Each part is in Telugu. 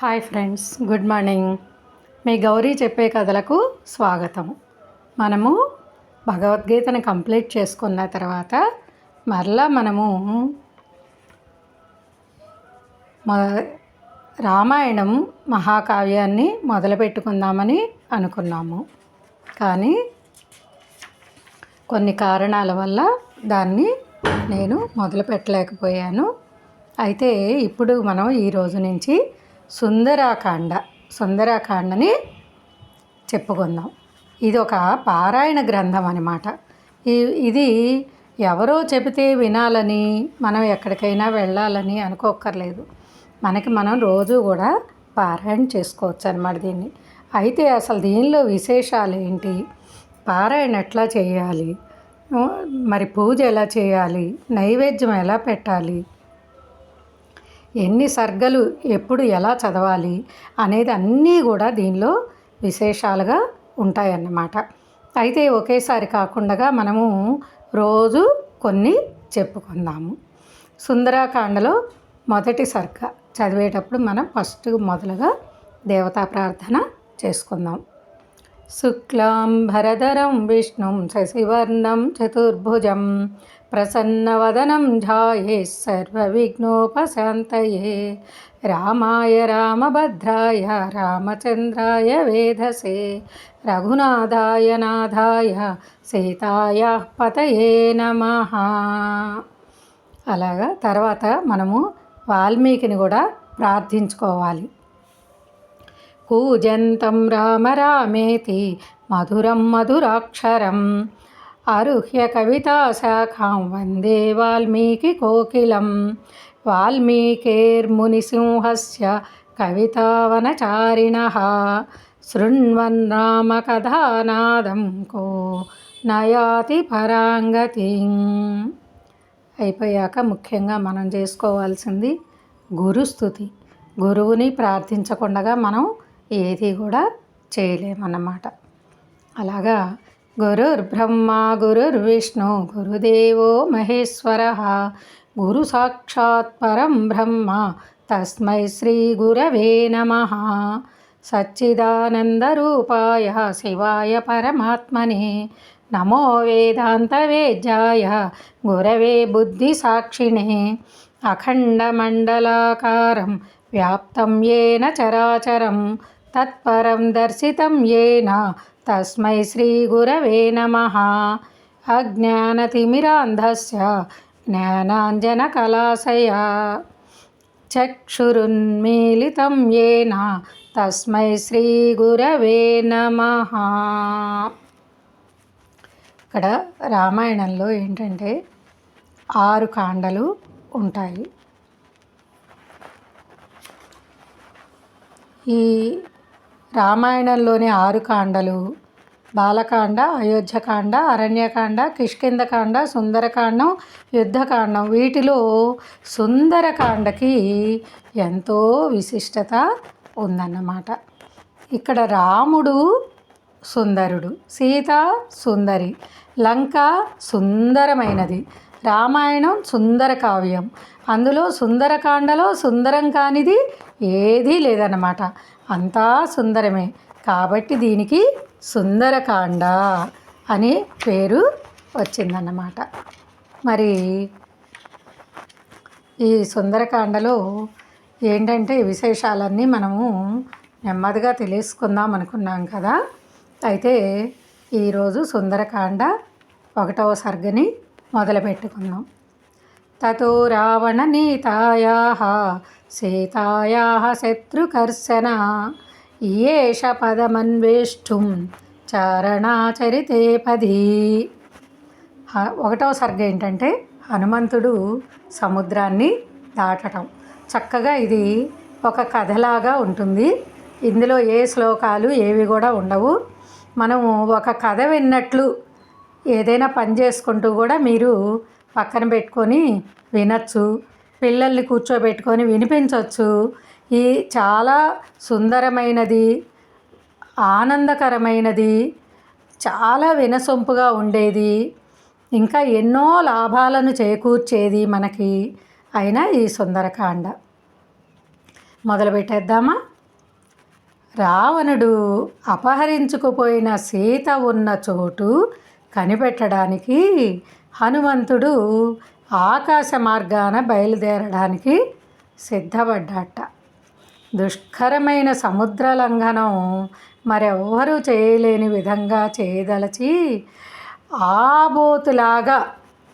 Hi friends good morning. మీ గౌరీ చెప్పే కథలకు స్వాగతం. మనము భగవద్గీతను కంప్లీట్ చేసుకున్న తర్వాత మరలా మనము రామాయణం మహాకావ్యాన్ని మొదలుపెట్టుకుందామని అనుకున్నాము. కానీ కొన్ని కారణాల వల్ల దాన్ని నేను మొదలు పెట్టలేకపోయాను అయితే ఇప్పుడు మనం ఈ రోజు నుంచి సుందరాకాండ. సుందరాకాండని చెప్పుకుందాం. ఇది ఒక పారాయణ గ్రంథం అనమాట ఇది ఎవరో చెబితే వినాలని మనం ఎక్కడికైనా వెళ్ళాలని అనుకోక్కర్లేదు. మనకి మనం రోజు కూడా పారాయణ చేసుకోవచ్చు అనమాట దీన్ని. అయితే అసలు దీనిలో విశేషాలు ఏంటి? పారాయణ ఎట్లా చేయాలి? మరి పూజ ఎలా చేయాలి? నైవేద్యం ఎలా పెట్టాలి? ఎన్ని సర్గలు ఎప్పుడు ఎలా చదవాలి అనేది అన్నీ కూడా దీనిలో విశేషాలుగా ఉంటాయన్నమాట. అయితే ఒకేసారి కాకుండా మనము రోజు కొన్ని చెప్పుకుందాము. సుందరాకాండలో మొదటి సర్గ చదివేటప్పుడు మనం ఫస్ట్ మొదలుగా దేవతా ప్రార్థన చేసుకుందాం. శుక్లాం భరధరం విష్ణుం శశివర్ణం చతుర్భుజం ప్రసన్నవదనం ఝాయే సర్వవిఘ్నోపశాంతయే రామాయ రామభద్రాయ రామచంద్రాయ వేధసే రఘునాథాయ నాథాయ సీతాయ పతయే నమః అలాగా తర్వాత మనము వాల్మీకిని కూడా ప్రార్థించుకోవాలి. కూజంతం రామ రామేతి మధురం మధురాక్షరం ఆరుహ్య కవితాశాఖాం వందే వాల్మీకి కోకిలం. వాల్మీకేర్మునిసింహస్ కవితావనచారిణ. శృణ్వన్నామకథానాదం కో నయాతి పరాంగతి. అయిపోయాక ముఖ్యంగా మనం చేసుకోవాల్సింది గురుస్థుతి. గురువుని ప్రార్థించకుండా మనం ఏది కూడా చేయలేమన్నమాట. అలాగా గురుర్బ్రహ్మ గురుర్విష్ణు గురుదేవో మహేశ్వర గురు సాక్షాత్ పరం బ్రహ్మ తస్మై శ్రీ గురవే నమ సచ్చిదానందరూపాయ శివాయ పరమాత్మనే నమో వేదాంతవేద్యాయ గురవే బుద్ధిసాక్షిణే అఖండమండలాకారం వ్యాప్తం ఏన చరాచరం తత్పరం దర్శితం ఏన తస్మై శ్రీగురవే నమ అజ్ఞానతిమిరాంధస్య జ్ఞానాంజనకలాశయ చక్షురున్మీలితం ఏన తస్మై శ్రీగురవే నమ ఇక్కడ రామాయణంలో ఏంటంటే ఆరు కాండలు ఉంటాయి. ఈ రామాయణంలోని ఆరు కాండలు. బాలకాండ అయోధ్యకాండ అరణ్యకాండ కిష్కిందకాండ సుందరకాండం యుద్ధకాండం. వీటిలో సుందరకాండకి ఎంతో విశిష్టత ఉందన్నమాట. ఇక్కడ రాముడు సుందరుడు సీత సుందరి లంక సుందరమైనది రామాయణం సుందర కావ్యం. అందులో సుందరకాండలో సుందరం కానిది ఏదీ లేదన్నమాట. అంతా సుందరమే. కాబట్టి దీనికి సుందరకాండ అని పేరు వచ్చిందన్నమాట. మరి ఈ సుందరకాండలో ఏంటంటే విశేషాలన్నీ మనము నెమ్మదిగా తెలుసుకుందాం అనుకున్నాం కదా. అయితే ఈరోజు సుందరకాండ ఒకటవ సర్గని మొదలుపెట్టుకుందాం. తతో రావణ నీతాయా సీతాయా శత్రుకర్షణ ఏష పదమన్వేష్టుం చారణాచరితే పది. ఒకటవ సర్గ ఏంటంటే హనుమంతుడు సముద్రాన్ని దాటడం చక్కగా ఇది ఒక కథలాగా ఉంటుంది. ఇందులో ఏ శ్లోకాలు ఏవి కూడా ఉండవు. మనము ఒక కథ విన్నట్లు ఏదైనా పని చేసుకుంటూ కూడా మీరు పక్కన పెట్టుకొని వినొచ్చు. పిల్లల్ని కూర్చోబెట్టుకొని వినిపించవచ్చు ఈ చాలా సుందరమైనది ఆనందకరమైనది చాలా వినసొంపుగా ఉండేది. ఇంకా ఎన్నో లాభాలను చేకూర్చేది మనకి అయినా ఈ సుందరకాండ. మొదలుపెట్టేద్దామా రావణుడు అపహరించుకుపోయిన సీత ఉన్న చోటు కనిపెట్టడానికి హనుమంతుడు ఆకాశ మార్గాన బయలుదేరడానికి సిద్ధపడ్డాట. దుష్కరమైన సముద్ర లంఘనం మరెవ్వరూ చేయలేని విధంగా చేయదలచి ఆబోతులాగా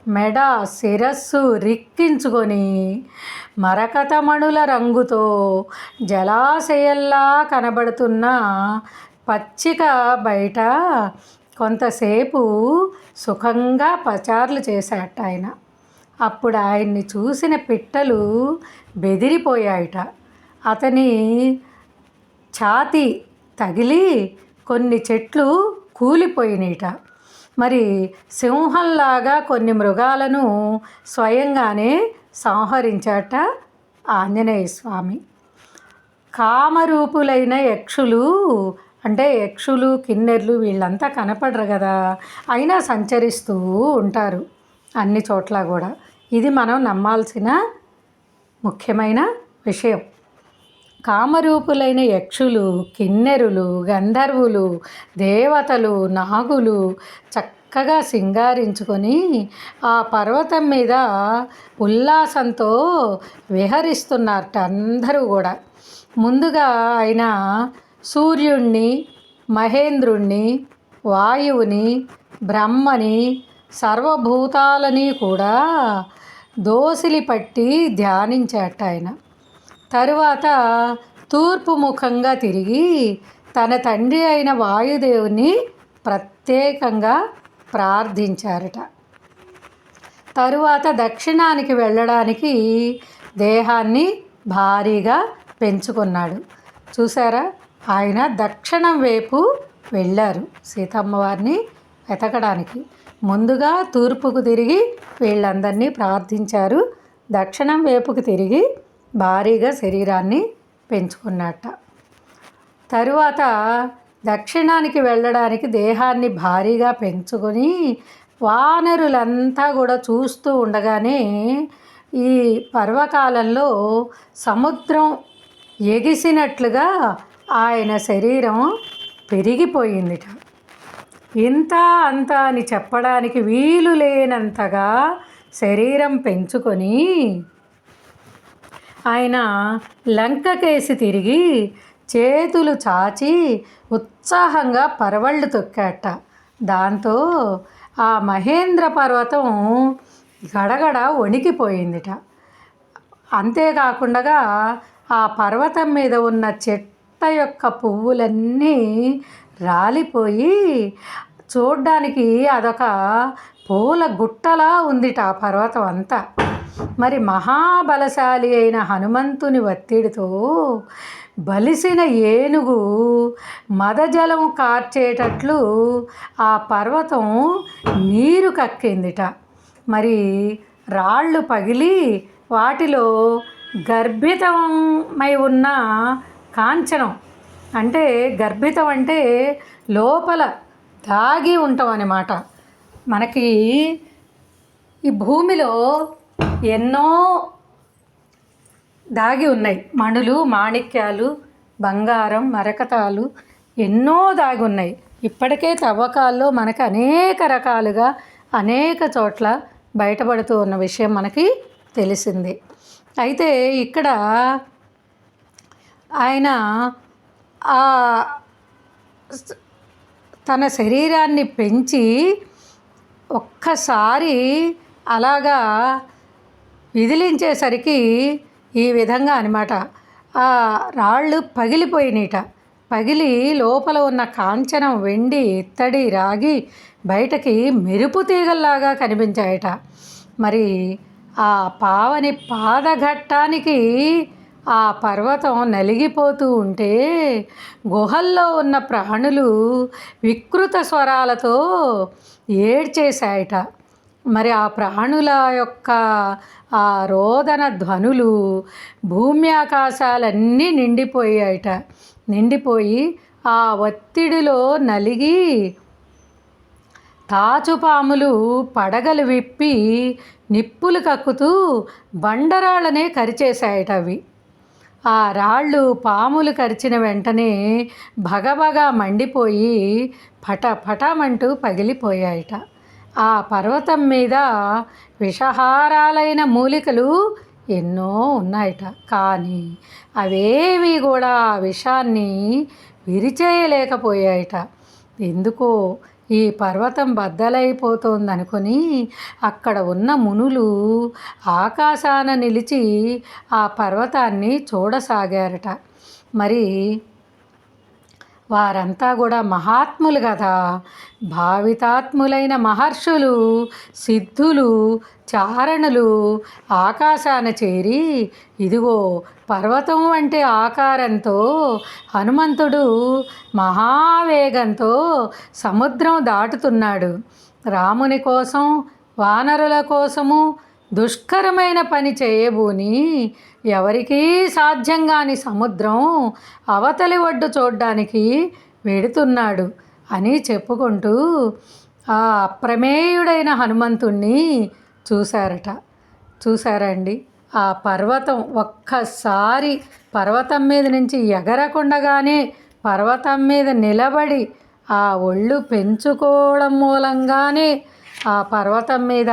మెడ శిరస్సు రిక్కించుకొని మరకతమణుల రంగుతో జలాశయల్లా కనబడుతున్న పచ్చిక బయట కొంతసేపు సుఖంగా పచార్లు చేశాట ఆయన. అప్పుడు ఆయన్ని చూసిన పిట్టలు బెదిరిపోయాయట. అతని ఛాతి తగిలి కొన్ని చెట్లు కూలిపోయినాయిట మరి సింహంలాగా కొన్ని మృగాలను స్వయంగానే సంహరించాట ఆంజనేయ స్వామి కామరూపులైన యక్షులు అంటే యక్షులు కిన్నెర్లు వీళ్ళంతా కనపడరు కదా. అయినా సంచరిస్తూ ఉంటారు అన్ని చోట్ల కూడా. ఇది మనం నమ్మాల్సిన ముఖ్యమైన విషయం. కామరూపులైన యక్షులు కిన్నెరులు గంధర్వులు దేవతలు నాగులు చక్కగా సింగారించుకొని ఆ పర్వతం మీద ఉల్లాసంతో విహరిస్తున్నారట అందరూ కూడా. ముందుగా ఆయన సూర్యుణ్ణి మహేంద్రుణ్ణి వాయువుని బ్రహ్మని సర్వభూతాలని కూడా దోసిలి పట్టి ధ్యానించాట ఆయన. తరువాత తూర్పు ముఖంగా తిరిగి తన తండ్రి అయిన వాయుదేవుని ప్రత్యేకంగా ప్రార్థించారట. తరువాత దక్షిణానికి వెళ్ళడానికి దేహాన్ని భారీగా పెంచుకున్నాడు. చూసారా ఆయన దక్షిణం వైపు వెళ్ళారు సీతమ్మవారిని వెతకడానికి. ముందుగా తూర్పుకు తిరిగి వీళ్ళందరినీ ప్రార్థించారు. దక్షిణం వైపుకు తిరిగి భారీగా శరీరాన్ని పెంచుకున్నట్ట. తరువాత దక్షిణానికి వెళ్ళడానికి దేహాన్ని భారీగా పెంచుకొని వానరులంతా కూడా చూస్తూ ఉండగానే ఈ పర్వకాలంలో సముద్రం ఎగిసినట్లుగా ఆయన శరీరం పెరిగిపోయిందిట. ఇంత అంత అని చెప్పడానికి వీలు లేనంతగా శరీరం పెంచుకొని ఆయన లంకకేసి తిరిగి చేతులు చాచి ఉత్సాహంగా పరవళ్ళు తొక్కాట. దాంతో ఆ మహేంద్ర పర్వతం గడగడ వణికిపోయిందిట. అంతేకాకుండా ఆ పర్వతం మీద ఉన్న చెట్టు యొక్క పువ్వులన్నీ రాలిపోయి చూడ్డానికి అదొక పూల గుట్టలా ఉందిట ఆ పర్వతం అంతా. మరి మహాబలశాలి అయిన హనుమంతుని ఒత్తిడితో బలిసిన ఏనుగు మదజలం కార్చేటట్లు ఆ పర్వతం నీరు కక్కిందిట. మరి రాళ్ళు పగిలి వాటిలో గర్భితమై ఉన్న కాంచనం. అంటే గర్భితం అంటే లోపల దాగి ఉంటాం అన్నమాట మనకి ఈ భూమిలో ఎన్నో దాగి ఉన్నాయి. మణులు మాణిక్యాలు బంగారం మరకతాలు ఎన్నో దాగి ఉన్నాయి. ఇప్పటికే తవ్వకాల్లో మనకు అనేక రకాలుగా అనేక చోట్ల బయటపడుతూ ఉన్న విషయం మనకి తెలిసింది. అయితే ఇక్కడ ఆయన తన శరీరాన్ని పెంచి ఒక్కసారి అలాగా విదిలించేసరికి ఈ విధంగా అనమాట ఆ రాళ్ళు పగిలిపోయినట. పగిలి లోపల ఉన్న కాంచనం వెండి ఇత్తడి రాగి బయటకి మెరుపు తీగల్లాగా కనిపించాయట. మరి ఆ పావని పాదఘట్టానికి ఆ పర్వతం నలిగిపోతూ ఉంటే గుహల్లో ఉన్న ప్రాణులు వికృత స్వరాలతో ఏడ్చేశాయట. మరి ఆ ప్రాణుల యొక్క ఆ రోదన ధ్వనులు భూమి ఆకాశాలన్నీ నిండిపోయాయట. నిండిపోయి ఆ ఒత్తిడిలో నలిగి తాచుపాములు పడగలు విప్పి నిప్పులు కక్కుతూ బండరాళ్ళనే కరిచేశాయట అవి. ఆ రాళ్ళు పాములు కరిచిన వెంటనే భగభగా మండిపోయి పట పటమంటూ పగిలిపోయాయట. ఆ పర్వతం మీద విషహారాలైన మూలికలు ఎన్నో ఉన్నాయట. కానీ అవేవి కూడా ఆ విషాన్ని విరిచేయలేకపోయాయట. ఎందుకో ఈ పర్వతం బద్దలైపోతోందనుకొని అక్కడ ఉన్న మునులు ఆకాశాన నిలిచి ఆ పర్వతాన్ని చూడసాగారట. మరి వారంతా కూడా మహాత్ములు కదా. భావితాత్ములైన మహర్షులు సిద్ధులు చారణులు ఆకాశాన చేరి ఇదిగో పర్వతం వంటి ఆకారంతో హనుమంతుడు మహావేగంతో సముద్రం దాటుతున్నాడు. రాముని కోసం వానరుల కోసము దుష్కరమైన పని చేయబూని ఎవరికీ సాధ్యం కాని సముద్రం అవతలి ఒడ్డు చూడ్డానికి వెడుతున్నాడు అని చెప్పుకుంటూ ఆ అప్రమేయుడైన హనుమంతుణ్ణి చూశారట. చూశారండి. ఆ పర్వతం ఒక్కసారి పర్వతం మీద నుంచి ఎగరకుండగానే పర్వతం మీద నిలబడి ఆ ఒళ్ళు పెంచుకోవడం మూలంగానే ఆ పర్వతం మీద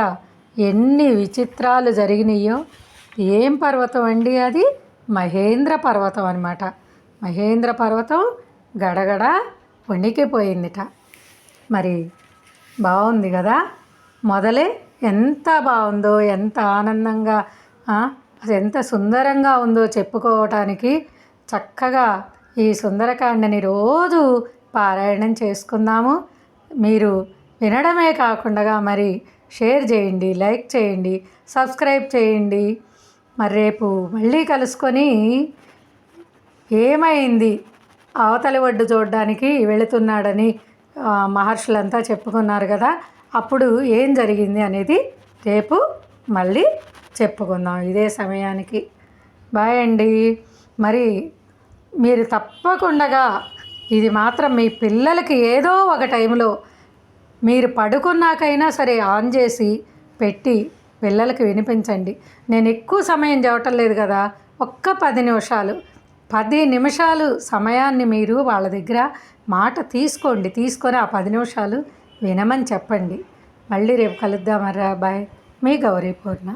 ఎన్ని విచిత్రాలు జరిగినాయో. ఏం పర్వతం అండి అది? మహేంద్ర పర్వతం అనమాట మహేంద్ర పర్వతం గడగడ వణికిపోయిందిట. మరి బాగుంది కదా? మొదలే ఎంత బాగుందో ఎంత ఆనందంగా ఎంత సుందరంగా ఉందో చెప్పుకోవటానికి చక్కగా ఈ సుందరకాండని రోజు పారాయణం చేసుకుందాము. మీరు వినడమే కాకుండా మరి షేర్ చేయండి లైక్ చేయండి సబ్స్క్రైబ్ చేయండి. మరి రేపు మళ్ళీ కలుసుకొని ఏమైంది? అవతలి ఒడ్డు చూడడానికి వెళుతున్నాడని మహర్షులంతా చెప్పుకున్నారు కదా అప్పుడు ఏం జరిగింది అనేది రేపు మళ్ళీ చెప్పుకుందాం ఇదే సమయానికి. బాయ్ అండి. మరి మీరు తప్పకుండా ఇది మాత్రం మీ పిల్లలకి ఏదో ఒక టైంలో మీరు పడుకున్నాకైనా సరే ఆన్ చేసి పెట్టి పిల్లలకి వినిపించండి. నేను ఎక్కువ సమయం చెప్పటం లేదు కదా ఒక్క పది నిమిషాలు. పది నిమిషాలు సమయాన్ని మీరు వాళ్ళ దగ్గర మాట తీసుకోండి తీసుకొని ఆ పది నిమిషాలు వినమని చెప్పండి. మళ్ళీ రేపు కలుద్దామరా బాయ్. మీ గౌరీ పూర్ణ.